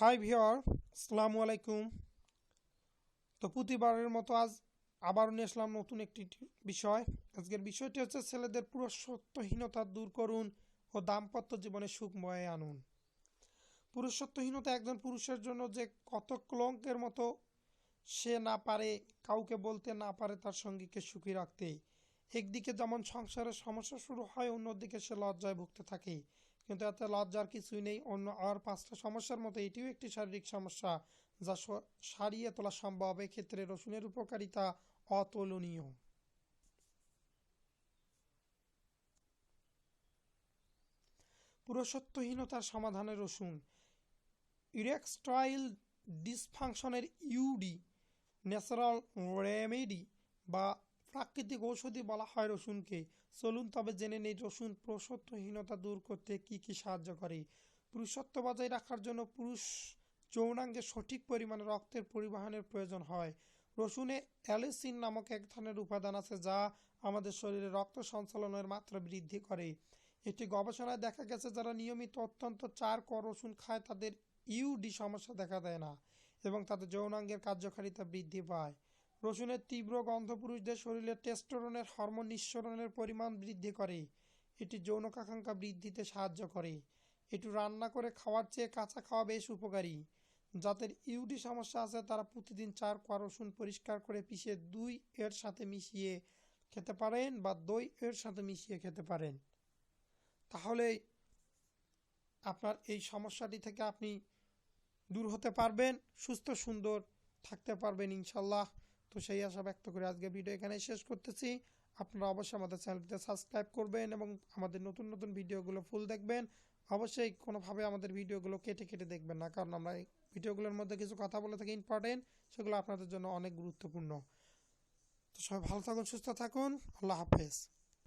High viewer আসসালামু আলাইকুম। তো প্রতিবারের মতো আজ আবারও নিয়ে আসলাম নতুন একটি বিষয়। আজকের বিষয়টি হচ্ছে ছেলেদের পুরুষত্বহীনতা দূর করুন ও দাম্পত্য জীবনে সুখময় আনুন। পুরুষত্বহীনতা একজন পুরুষের জন্য যে কত কলঙ্কের মতো সে না পারে, কাউকে বলতে না পারে তার সঙ্গীকে সুখী রাখতে। একদিকে যেমন সংসারের সমস্যা শুরু হয়, অন্যদিকে সে লজ্জায় ভুগতে থাকে। কিন্তু এতে লজ্জার কিছুই নেই। অন্য আর পাঁচটা সমস্যার মতো এটিও একটি শারীরিক সমস্যা, যা সারিয়ে তোলা সম্ভব। এক্ষেত্রে রসুনের উপকারিতা অতুলনীয়। পুরুষত্বহীনতার সমাধানে রসুন। ইরেকস্টাইল ডিসফাংশনের ইউডি, ন্যাচারাল রেমেডি বা প্রাকৃতিক ঔষধি বলা হয় রসুনকে। চলুন তবে জেনে নেই রসুন পুরুষত্বহীনতা দূর করতে কি কি সাহায্য করে। পুরুষত্ব বজায় রাখার জন্য পুরুষ যৌনাঙ্গে সঠিক পরিমাণে রক্তের পরিবহনের প্রয়োজন হয়। রসুনে অ্যালিসিন নামক এক ধরনের উপাদান আছে যা আমাদের শরীরে রক্ত সঞ্চালনের মাত্রা বৃদ্ধি করে। একটি গবেষণায় দেখা গেছে যারা নিয়মিত অত্যন্ত চার কর রসুন খায় তাদের ইউডি সমস্যা দেখা দেয় না এবং তাদের যৌনাঙ্গের কার্যকারিতা বৃদ্ধি পায়। রসুনের তীব্র গন্ধ পুরুষদের শরীরে টেস্টোরনের হরমোন নিঃসরণের পরিমাণ বৃদ্ধি করে। এটি যৌনকাঙ্ক্ষা বৃদ্ধিতে সাহায্য করে। এটি রান্না করে খাওয়ার চেয়ে কাঁচা খাওয়া বেশ উপকারী। যাদের ইউডি সমস্যা আছে, তারা প্রতিদিন চার কোয়া রসুন পরিষ্কার করে পিষে দুই এর সাথে মিশিয়ে খেতে পারেন বা দই এর সাথে মিশিয়ে খেতে পারেন। তাহলে আপনার এই সমস্যাটি থেকে আপনি দূর হতে পারবেন, সুস্থ, সুন্দর থাকতে পারবেন ইনশাল্লাহ তো সেই আশা ব্যক্ত করে আজকে ভিডিও এখানে শেষ করতেছি। আপনারা অবশ্যই আমাদের চ্যানেলটিতে সাবস্ক্রাইব করবেন এবং আমাদের নতুন নতুন ভিডিওগুলো ফুল দেখবেন। অবশ্যই কোনোভাবে আমাদের ভিডিওগুলো কেটে কেটে দেখবেন না, কারণ আমরা এই ভিডিওগুলোর মধ্যে কিছু কথা বলে থাকি ইম্পর্টেন্ট সেগুলো আপনাদের জন্য অনেক গুরুত্বপূর্ণ। তো সবাই ভালো থাকুন, সুস্থ থাকুন। আল্লাহ হাফেজ।